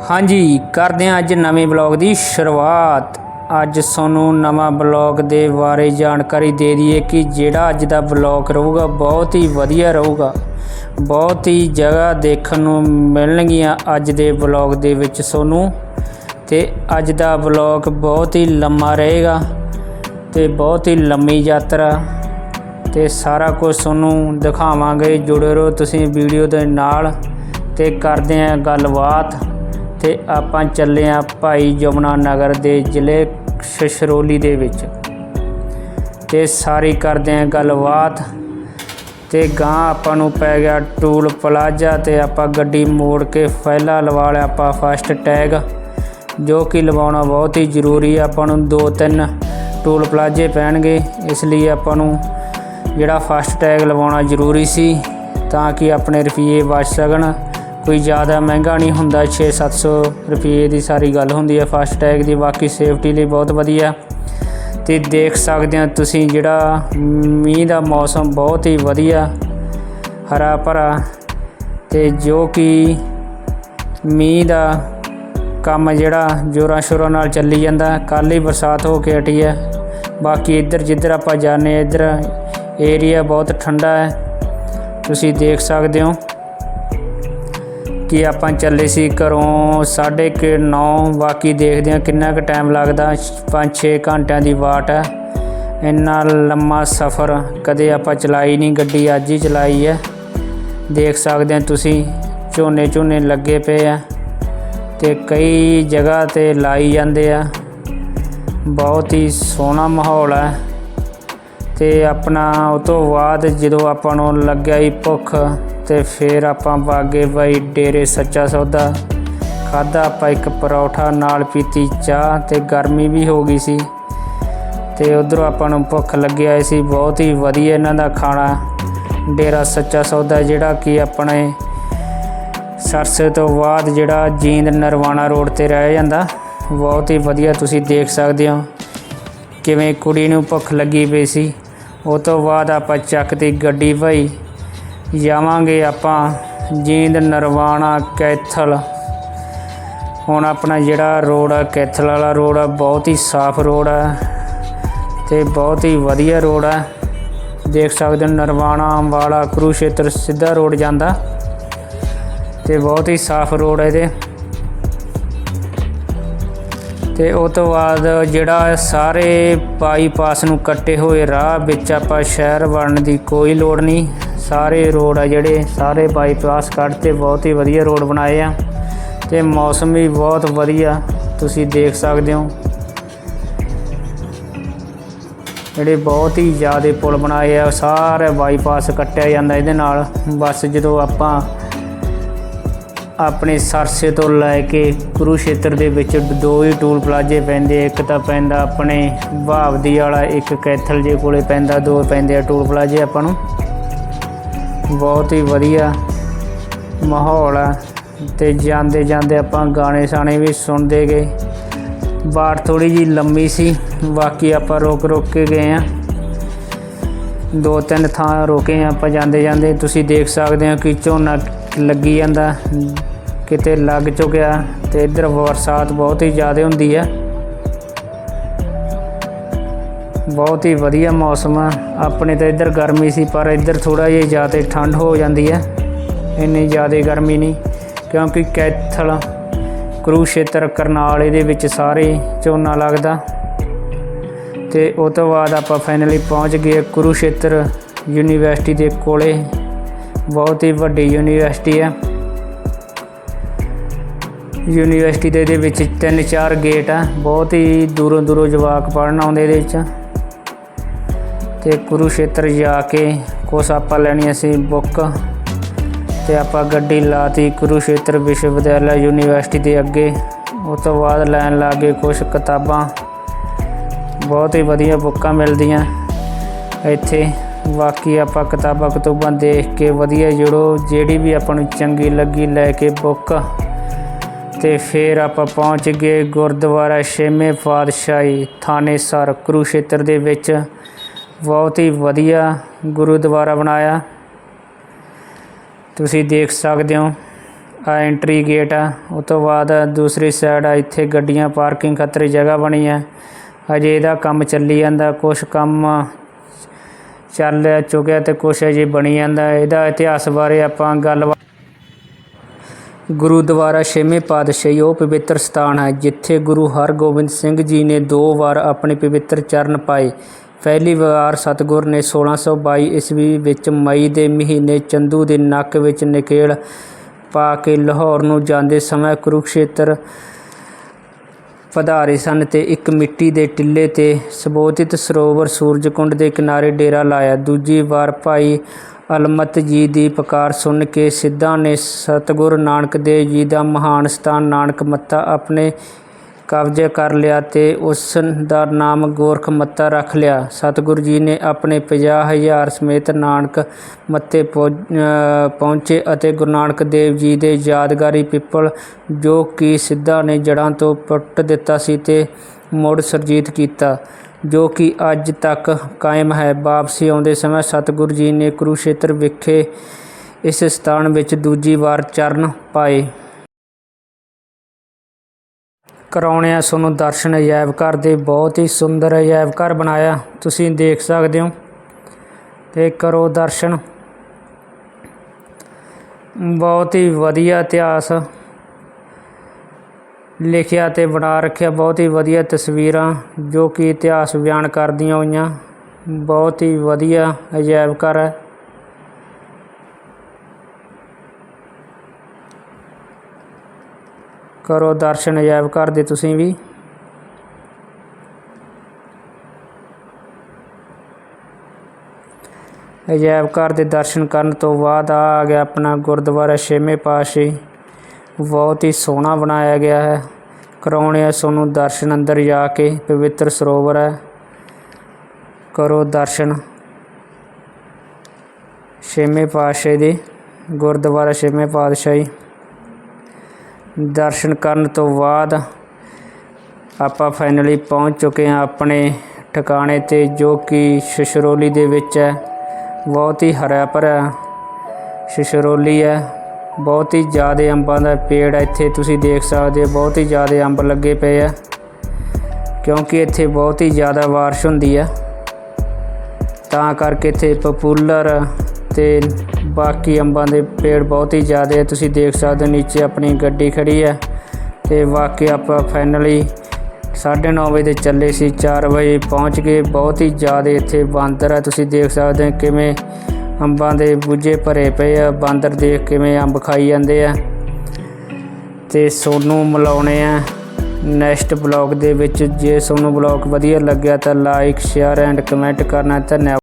ਹਾਂਜੀ, ਕਰਦੇ ਹਾਂ ਅੱਜ ਨਵੇਂ ਬਲੌਗ ਦੀ ਸ਼ੁਰੂਆਤ। ਅੱਜ ਤੁਹਾਨੂੰ ਨਵਾਂ ਬਲੌਗ ਦੇ ਬਾਰੇ ਜਾਣਕਾਰੀ ਦੇ ਦਈਏ ਕਿ ਜਿਹੜਾ ਅੱਜ ਦਾ ਬਲੌਗ ਰਹੂਗਾ, ਬਹੁਤ ਹੀ ਵਧੀਆ ਰਹੂਗਾ। ਬਹੁਤ ਹੀ ਜਗ੍ਹਾ ਦੇਖਣ ਨੂੰ ਮਿਲਣਗੀਆਂ ਅੱਜ ਦੇ ਬਲੌਗ ਦੇ ਵਿੱਚ ਤੁਹਾਨੂੰ। ਤੇ ਅੱਜ ਦਾ ਬਲੌਗ ਬਹੁਤ ਹੀ ਲੰਮਾ ਰਹੇਗਾ ਤੇ ਬਹੁਤ ਹੀ ਲੰਮੀ ਯਾਤਰਾ। ਤੇ ਸਾਰਾ ਕੁਝ ਤੁਹਾਨੂੰ ਦਿਖਾਵਾਂਗੇ। ਜੁੜੇ ਰਹੋ ਤੁਸੀਂ ਵੀਡੀਓ ਦੇ ਨਾਲ ਤੇ ਕਰਦੇ ਆਂ ਗੱਲਬਾਤ। ਤੇ ਆਪਾਂ ਚੱਲੇ ਆਂ ਭਾਈ ਜਮਨਾ ਨਗਰ ਦੇ ਜ਼ਿਲ੍ਹੇ ਸ਼ਸ਼ਰੋਲੀ ਦੇ ਵਿੱਚ। ਤੇ ਸਾਰੀ ਕਰਦੇ ਆਂ ਗੱਲਬਾਤ। ਤੇ ਗਾਂ ਆਪਾਂ ਨੂੰ ਪੈ ਗਿਆ ਟੂਲ ਪਲਾਜ਼ਾ ਤੇ ਆਪਾਂ ਗੱਡੀ ਮੋੜ ਕੇ ਪਹਿਲਾ ਲਵਾ ਲਿਆ ਆਪਾਂ ਫਸਟ ਟੈਗ, ਜੋ ਕਿ ਲਵਾਉਣਾ ਬਹੁਤ ਹੀ ਜ਼ਰੂਰੀ ਹੈ ਆਪਾਂ ਨੂੰ ਦੋ ਤਿੰਨ ਟੂਲ ਪਲਾਜ਼ੇ ਪੈਣਗੇ, ਇਸ ਲਈ ਆਪਾਂ ਨੂੰ ਜਿਹੜਾ ਫਸਟ ਟੈਗ ਲਵਾਉਣਾ ਜ਼ਰੂਰੀ ਸੀ, ਤਾਂ ਕਿ ਆਪਣੇ ਰੁਪਏ ਬਚ ਸਕਣ। ਕੋਈ ਜ਼ਿਆਦਾ ਮਹਿੰਗਾ ਨਹੀਂ ਹੁੰਦਾ 6-700 ਰੁਪਏ ਦੀ ਸਾਰੀ ਗੱਲ ਹੁੰਦੀ ਹੈ, ਫਸਟ ਟੈਗ ਦੀ, ਬਾਕੀ ਸੇਫਟੀ ਲਈ ਬਹੁਤ ਵਧੀਆ। ਤੇ ਦੇਖ ਸਕਦੇ ਹੋ ਤੁਸੀਂ ਜਿਹੜਾ ਮੀਂਹ ਦਾ ਮੌਸਮ ਬਹੁਤ ਹੀ ਵਧੀਆ ਹਰਾ ਭਰਾ ਤੇ ਜੋ ਕਿ ਮੀਂਹ ਦਾ ਕੰਮ ਜਿਹੜਾ ਜੋਰਾਂ ਸ਼ੋਰਾਂ ਨਾਲ ਚੱਲੀ ਜਾਂਦਾ, ਕੱਲ੍ਹ ਹੀ ਬਰਸਾਤ ਹੋ ਕੇ ਹਟੀ ਹੈ। ਬਾਕੀ ਇੱਧਰ ਜਿੱਧਰ ਆਪਾਂ ਜਾਂਦੇ ਹਾਂ, ਇੱਧਰ ਏਰੀਆ ਬਹੁਤ ਠੰਡਾ ਹੈ। ਤੁਸੀਂ ਦੇਖ ਸਕਦੇ ਹੋ। ਕਿ ਆਪਾਂ ਚੱਲੇ ਸੀ ਘਰੋਂ ਸਾਢੇ ਕੁ ਨੌ। ਬਾਕੀ ਦੇਖਦੇ ਹਾਂ ਕਿੰਨਾ ਕੁ ਟਾਈਮ ਲੱਗਦਾ। 5-6 ਘੰਟਿਆਂ ਦੀ ਵਾਟ ਹੈ। ਇੰਨਾ ਲੰਮਾ ਸਫ਼ਰ ਕਦੇ ਆਪਾਂ ਚਲਾਈ ਨਹੀਂ। ਗੱਡੀ ਅੱਜ ਹੀ ਚਲਾਈ ਹੈ। ਦੇਖ ਸਕਦੇ ਹੋ ਤੁਸੀਂ, ਝੋਨੇ ਝੋਨੇ ਲੱਗੇ ਪਏ ਆ ਤੇ ਕਈ ਜਗ੍ਹਾ ਤੇ ਲਾਈ ਜਾਂਦੇ ਆ। ਬਹੁਤ ਹੀ ਸੋਹਣਾ ਮਾਹੌਲ ਹੈ। ਤੇ ਆਪਣਾ ਉਹ ਤੋਂ ਬਾਅਦ ਜਦੋਂ ਆਪਾਂ ਨੂੰ ਲੱਗਿਆ ਹੀ ਭੁੱਖ ਤੇ ਫਿਰ ਆਪਾਂ ਬਾਗੇ ਬਾਈ ਡੇਰੇ ਸੱਚਾ ਸੌਦਾ। ਖਾਦਾ ਆਪਾਂ ਇੱਕ ਪਰੌਠਾ ਨਾਲ ਪੀਤੀ ਚਾਹ ਤੇ ਗਰਮੀ ਵੀ ਹੋ ਗਈ ਸੀ। ਤੇ ਉਧਰੋਂ ਆਪਾਂ ਨੂੰ ਭੁੱਖ ਲੱਗਿਆ ਸੀ, ਬਹੁਤ ਹੀ ਵਧੀਆ ਇਹਨਾਂ ਦਾ ਖਾਣਾ। ਡੇਰਾ ਸੱਚਾ ਸੌਦਾ ਜਿਹੜਾ ਕਿ ਆਪਣੇ ਸਰਸੇ ਤੋਂ ਬਾਅਦ ਜਿਹੜਾ ਜੀਂਦ ਨਰਵਾਣਾ ਰੋਡ ਤੇ ਰਹਿ ਜਾਂਦਾ, ਬਹੁਤ ਹੀ ਵਧੀਆ ਤੁਸੀਂ ਦੇਖ ਸਕਦੇ ਹੋ ਕਿਵੇਂ ਕੁੜੀ ਨੂੰ ਭੁੱਖ ਲੱਗੀ ਪਈ ਸੀ। ਉਹ ਤੋਂ ਬਾਅਦ ਆਪਾਂ ਚੱਕ ਦੀ ਗੱਡੀ ਭਾਈ ਜਾਵਾਂਗੇ ਆਪਾਂ ਜੀਂਦ ਨਰਵਾਣਾ ਕੈਥਲ। ਹੁਣ ਆਪਣਾ ਜਿਹੜਾ ਰੋਡ ਆ, ਕੈਥਲ ਵਾਲਾ ਰੋਡ ਆ, ਬਹੁਤ ਹੀ ਸਾਫ਼ ਰੋਡ ਆ ਤੇ ਬਹੁਤ ਹੀ ਵਧੀਆ ਰੋਡ ਆ। ਦੇਖ ਸਕਦੇ ਹੋ ਨਰਵਾਣਾ ਅੰਬਾਲਾ ਕੁਰੂਸ਼ੇਤਰ ਸਿੱਧਾ ਰੋਡ ਜਾਂਦਾ ਤੇ ਬਹੁਤ ਹੀ ਸਾਫ਼ ਰੋਡ ਹੈ ਇਹਦੇ। ਤੇ ਉਹ ਤੋਂ ਬਾਅਦ ਜਿਹੜਾ ਸਾਰੇ ਬਾਈਪਾਸ ਨੂੰ ਕੱਟੇ ਹੋਏ ਰਾਹ ਵਿੱਚ ਆਪਾਂ ਸ਼ਹਿਰ ਵੜਨ ਦੀ ਕੋਈ ਲੋੜ ਨਹੀਂ। ਸਾਰੇ ਰੋਡ ਆ ਜਿਹੜੇ, ਸਾਰੇ ਬਾਈਪਾਸ ਕੱਢ ਕੱਢਤੇ ਬਹੁਤ ਹੀ ਵਧੀਆ ਰੋਡ ਬਣਾਏ ਆ ਤੇ ਮੌਸਮ ਵੀ ਬਹੁਤ ਵਧੀਆ, ਤੁਸੀਂ ਦੇਖ ਸਕਦੇ ਹੋ। ਜਿਹੜੇ ਬਹੁਤ ਹੀ ਜ਼ਿਆਦਾ ਪੁਲ ਬਣਾਏ ਆ, ਸਾਰੇ ਬਾਈਪਾਸ ਕੱਟਿਆ ਜਾਂਦਾ ਇਹਦੇ ਨਾਲ। ਬਸ ਜਦੋਂ ਆਪਾਂ ਆਪਣੇ ਸਰਸੇ ਤੋਂ ਲੈ ਕੇ ਕੁਰੂਸ਼ੇਤਰ ਦੇ ਵਿੱਚ ਦੋ ਹੀ ਟੂਲ ਪਲਾਜ਼ੇ ਪੈਂਦੇ ਇੱਕ ਤਾਂ ਪੈਂਦਾ ਆਪਣੇ ਭਾਵਦੀ ਵਾਲਾ, ਇੱਕ ਕੈਥਲ ਜੇ ਕੋਲੇ ਪੈਂਦਾ, ਦੋ ਪੈਂਦੇ ਆ ਟੂਲ ਪਲਾਜ਼ੇ ਆਪਾਂ ਨੂੰ। ਬਹੁਤ ਹੀ ਵਧੀਆ ਮਾਹੌਲ ਆ। ਤੇ ਜਾਂਦੇ ਜਾਂਦੇ ਆਪਾਂ ਗਾਣੇ ਸਾਣੇ ਵੀ ਸੁਣਦੇ ਗਏ। ਬਾਟ ਥੋੜੀ ਜੀ ਲੰਮੀ ਸੀ, ਬਾਕੀ ਆਪਾਂ ਰੋਕ ਰੋਕ ਕੇ ਗਏ ਆ। ਦੋ ਤਿੰਨ ਥਾਂ ਰੋਕੇ ਆ ਆਪਾਂ ਜਾਂਦੇ ਜਾਂਦੇ। ਤੁਸੀਂ ਦੇਖ ਸਕਦੇ ਹੋ ਕਿ ਝੋਨਾ ਲੱਗੀ ਜਾਂਦਾ, ਕਿਤੇ ਲੱਗ ਚੁੱਕਿਆ ਤੇ ਇੱਧਰ ਬਰਸਾਤ ਬਹੁਤ ਹੀ ਜ਼ਿਆਦਾ ਹੁੰਦੀ ਆ। ਬਹੁਤ ਹੀ ਵਧੀਆ ਮੌਸਮ ਆ। ਆਪਣੇ ਤਾਂ ਇੱਧਰ ਗਰਮੀ ਸੀ, ਪਰ ਇੱਧਰ ਥੋੜਾ ਜਿਹਾ ਜ਼ਿਆਦਾ ਠੰਡ ਹੋ ਜਾਂਦੀ ਹੈ ਇੰਨੀ ਜ਼ਿਆਦਾ ਗਰਮੀ ਨਹੀਂ, ਕਿਉਂਕਿ ਕੈਥਲ ਕੁਰੂਸ਼ੇਤਰ ਕਰਨਾਲ ਇਹਦੇ ਵਿੱਚ ਸਾਰੇ ਝੋਨਾ ਲੱਗਦਾ। ਤੇ ਉਹ ਤੋਂ ਬਾਅਦ ਆਪਾਂ ਫਾਈਨਲੀ ਪਹੁੰਚ ਗਏ ਕੁਰੂਸ਼ੇਤਰ ਯੂਨੀਵਰਸਿਟੀ ਦੇ ਕੋਲੇ। ਬਹੁਤ ਹੀ ਵੱਡੀ ਯੂਨੀਵਰਸਿਟੀ ਹੈ ਯੂਨੀਵਰਸਿਟੀ ਦੇ ਇਹਦੇ ਵਿੱਚ ਤਿੰਨ ਚਾਰ ਗੇਟ ਆ। ਬਹੁਤ ਹੀ ਦੂਰੋਂ ਦੂਰੋਂ ਜਵਾਕ ਪੜਨ ਆਉਂਦੇ ਇਹਦੇ ਵਿੱਚ। ਤੇ ਕੁਰੂਸ਼ੇਤਰ ਜਾ ਕੇ ਕੁਛ ਆਪਾਂ ਲੈਣੀਆਂ ਸੀ ਬੁੱਕ ਤੇ ਆਪਾਂ ਗੱਡੀ ਲਾਤੀ ਕੁਰੂਸ਼ੇਤਰ ਵਿਸ਼ਵ ਵਿਦਿਆਲਾ ਯੂਨੀਵਰਸਿਟੀ ਦੇ ਅੱਗੇ। ਉਸ ਤੋਂ ਬਾਅਦ ਲੈਣ ਲੱਗੇ ਕੁਝ ਕਿਤਾਬਾਂ। ਬਹੁਤ ਹੀ ਵਧੀਆ ਬੁੱਕਾਂ ਮਿਲਦੀਆਂ ਇੱਥੇ। ਬਾਕੀ ਆਪਾਂ ਕਿਤਾਬਾਂ ਕਤੂਬਾਂ ਦੇਖ ਕੇ ਵਧੀਆ ਜੁੜੋ। ਜਿਹੜੀ ਵੀ ਆਪਾਂ ਨੂੰ ਚੰਗੀ ਲੱਗੀ ਲੈ ਕੇ ਬੁੱਕ ਤੇ ਫਿਰ ਆਪਾਂ ਪਹੁੰਚ ਗਏ ਗੁਰਦੁਆਰਾ ਛੇਵੇਂ ਪਾਤਸ਼ਾਹੀ ਥਾਨੇਸਰ ਕੁਰੂਸ਼ੇਤਰ ਦੇ ਵਿੱਚ। ਬਹੁਤ ਹੀ ਵਧੀਆ ਗੁਰਦੁਆਰਾ ਬਣਾਇਆ। ਤੁਸੀਂ ਦੇਖ ਸਕਦੇ ਹੋ ਆ ਐਂਟਰੀ ਗੇਟ ਆ। ਉਹ ਤੋਂ ਬਾਅਦ ਦੂਸਰੀ ਸਾਈਡ ਆ, ਇੱਥੇ ਗੱਡੀਆਂ ਪਾਰਕਿੰਗ ਖਾਤਰ ਜਗ੍ਹਾ ਬਣੀ ਹੈ। ਅਜੇ ਇਹਦਾ ਕੰਮ ਚੱਲੀ ਜਾਂਦਾ ਕੁਝ ਕੰਮ ਚੱਲ ਚੁੱਕਿਆ ਤੇ ਕੁਝ ਅਜੇ ਬਣੀ ਜਾਂਦਾ। ਇਹਦਾ ਇਤਿਹਾਸ ਬਾਰੇ ਆਪਾਂ ਗੱਲਬਾਤ ਗੁਰਦੁਆਰਾ ਛੇਵੇਂ ਪਾਤਸ਼ਾਹੀ, ਉਹ ਪਵਿੱਤਰ ਸਥਾਨ ਹੈ, ਜਿੱਥੇ ਗੁਰੂ ਹਰਗੋਬਿੰਦ ਸਿੰਘ ਜੀ ਨੇ ਦੋ ਵਾਰ ਆਪਣੇ ਪਵਿੱਤਰ ਚਰਨ ਪਾਏ। ਪਹਿਲੀ ਵਾਰ ਸਤਿਗੁਰ ਨੇ 1622 ਈਸਵੀ ਵਿੱਚ ਮਈ ਦੇ ਮਹੀਨੇ ਚੰਦੂ ਦੇ ਨੱਕ ਵਿੱਚ ਨਕੇਲ ਪਾ ਕੇ ਲਾਹੌਰ ਨੂੰ ਜਾਂਦੇ ਸਮੇਂ ਕੁਰੂਕਸ਼ੇਤਰ ਪਧਾਰੇ ਸਨ ਤੇ ਇੱਕ ਮਿੱਟੀ ਦੇ ਟਿੱਲੇ ਤੇ ਸਬੋਧਿਤ ਸਰੋਵਰ ਸੂਰਜਕੁੰਡ ਦੇ ਕਿਨਾਰੇ ਡੇਰਾ ਲਾਇਆ। ਦੂਜੀ ਵਾਰ ਭਾਈ ਅਲਮਤ ਜੀ ਦੀ ਪੁਕਾਰ ਸੁਣ ਕੇ ਸਿੱਧਾਂ ਨੇ ਸਤਿਗੁਰੂ ਨਾਨਕ ਦੇਵ ਜੀ ਦਾ ਮਹਾਨ ਸਥਾਨ ਨਾਨਕ ਮੱਤਾ ਆਪਣੇ ਕਬਜ਼ੇ ਕਰ ਲਿਆ ਤੇ ਉਸ ਦਾ ਨਾਮ ਗੋਰਖ ਮੱਤਾ ਰੱਖ ਲਿਆ। ਸਤਿਗੁਰੂ ਜੀ ਨੇ ਆਪਣੇ 50000 ਸਮੇਤ ਨਾਨਕ ਮੱਤੇ ਪਹੁੰ- ਪਹੁੰਚੇ ਅਤੇ ਗੁਰੂ ਨਾਨਕ ਦੇਵ ਜੀ ਦੇ ਯਾਦਗਾਰੀ ਪਿੱਪਲ ਜੋ ਕਿ ਸਿੱਧਾ ਨੇ ਜੜ੍ਹਾਂ ਤੋਂ ਪੁੱਟ ਦਿੱਤਾ ਸੀ ਤੇ ਮੁੜ ਸਰਜੀਤ ਕੀਤਾ, ਜੋ ਕਿ ਅੱਜ ਤੱਕ ਕਾਇਮ ਹੈ। ਵਾਪਸੀ ਆਉਂਦੇ ਸਮੇਂ ਸਤਿਗੁਰੂ ਜੀ ਨੇ ਕੁਰੂਸ਼ੇਤਰ ਵਿਖੇ ਇਸ ਸਥਾਨ ਵਿੱਚ ਦੂਜੀ ਵਾਰ ਚਰਨ ਪਾਏ। ਕਰਾਉਣੇ ਆ, ਤੁਹਾਨੂੰ ਦਰਸ਼ਨ ਅਜਾਇਬ ਘਰ ਦੇ ਬਹੁਤ ਹੀ ਸੁੰਦਰ ਅਜਾਇਬ ਘਰ ਬਣਾਇਆ, ਤੁਸੀਂ ਦੇਖ ਸਕਦੇ ਹੋ। ਤੇ ਕਰੋ ਦਰਸ਼ਨ। ਬਹੁਤ ਹੀ ਵਧੀਆ ਇਤਿਹਾਸ ਲਿਖਿਆ ਤੇ ਬਣਾ ਰੱਖਿਆ, ਬਹੁਤ ਹੀ ਵਧੀਆ ਤਸਵੀਰਾਂ ਜੋ ਕਿ ਇਤਿਹਾਸ ਬਿਆਨ ਕਰਦੀਆਂ ਹੋਈਆਂ। ਬਹੁਤ ਹੀ ਵਧੀਆ ਅਜਾਇਬ ਘਰ ਹੈ। ਕਰੋ ਦਰਸ਼ਨ ਅਜਾਇਬ ਘਰ ਦੇ ਤੁਸੀਂ ਵੀ। ਅਜਾਇਬ ਘਰ ਦੇ ਦਰਸ਼ਨ ਕਰਨ ਤੋਂ ਬਾਅਦ ਆ ਆ ਗਿਆ ਆਪਣਾ ਗੁਰਦੁਆਰਾ ਛੇਵੇਂ ਪਾਤਸ਼ਾਹੀ। ਬਹੁਤ ਹੀ ਸੋਹਣਾ ਬਣਾਇਆ ਗਿਆ ਹੈ। ਕਰਾਉਣੇ ਆ ਤੁਹਾਨੂੰ ਦਰਸ਼ਨ ਅੰਦਰ ਜਾ ਕੇ, ਪਵਿੱਤਰ ਸਰੋਵਰ ਹੈ। ਕਰੋ ਦਰਸ਼ਨ। ਛੇਵੇਂ ਪਾਤਸ਼ਾਹੀ ਦੇ ਗੁਰਦੁਆਰਾ ਛੇਵੇਂ ਪਾਤਸ਼ਾਹੀ। ਦਰਸ਼ਨ ਕਰਨ ਤੋਂ ਬਾਅਦ ਆਪਾਂ ਫਾਈਨਲੀ ਪਹੁੰਚ ਚੁੱਕੇ ਹਾਂ ਆਪਣੇ ਠਿਕਾਣੇ ਤੇ, ਜੋ ਕਿ ਸ਼ਸ਼ਰੋਲੀ ਦੇ ਵਿੱਚ ਹੈ। ਬਹੁਤ ਹੀ ਹਰਾ ਭਰਾ ਸ਼ਸ਼ਰੋਲੀ ਹੈ। ਬਹੁਤ ਹੀ ਜ਼ਿਆਦਾ ਅੰਬਾਂ ਦਾ ਪੇੜ ਹੈ। ਇੱਥੇ ਤੁਸੀਂ ਦੇਖ ਸਕਦੇ ਹੋ, ਬਹੁਤ ਹੀ ਜ਼ਿਆਦਾ ਅੰਬ ਲੱਗੇ ਪਏ ਆ, ਕਿਉਂਕਿ ਇੱਥੇ ਬਹੁਤ ਹੀ ਜ਼ਿਆਦਾ ਬਾਰਿਸ਼ ਹੁੰਦੀ ਆ ਤਾਂ ਕਰਕੇ ਇੱਥੇ ਪਪੂਲਰ ਤੇ ਬਾਕੀ ਅੰਬਾਂ ਦੇ ਪੇੜ ਬਹੁਤ ਹੀ ਜ਼ਿਆਦਾ ਹੈ ਤੁਸੀਂ ਦੇਖ ਸਕਦੇ ਹੋ ਨੀਚੇ ਆਪਣੀ ਗੱਡੀ ਖੜੀ ਹੈ ਤੇ ਵਾਕਈ ਆਪਾਂ ਫਾਈਨਲੀ 9:30 ਵਜੇ ਦੇ ਚੱਲੇ ਸੀ 4 ਵਜੇ ਪਹੁੰਚ ਗਏ। ਬਹੁਤ ਹੀ ਜ਼ਿਆਦਾ ਇੱਥੇ ਬਾਂਦਰ ਹੈ ਤੁਸੀਂ ਦੇਖ ਸਕਦੇ ਹੋ ਕਿਵੇਂ ਅੰਬਾਂ ਦੇ ਬੂਝੇ ਭਰੇ ਪਏ ਆ। ਬਾਂਦਰ ਦੇਖ ਕਿਵੇਂ ਅੰਬ ਖਾਈ ਜਾਂਦੇ ਆ। ਤੇ ਸੋਨੂੰ ਮਿਲਾਉਣੇ ਆ ਨੈਕਸਟ ਬਲੌਗ ਦੇ ਵਿੱਚ। ਜੇ ਤੁਹਾਨੂੰ ਬਲੌਗ ਵਧੀਆ ਲੱਗਿਆ ਤਾਂ ਲਾਈਕ ਸ਼ੇਅਰ ਐਂਡ ਕਮੈਂਟ ਕਰਨਾ। ਧੰਨਵਾਦ।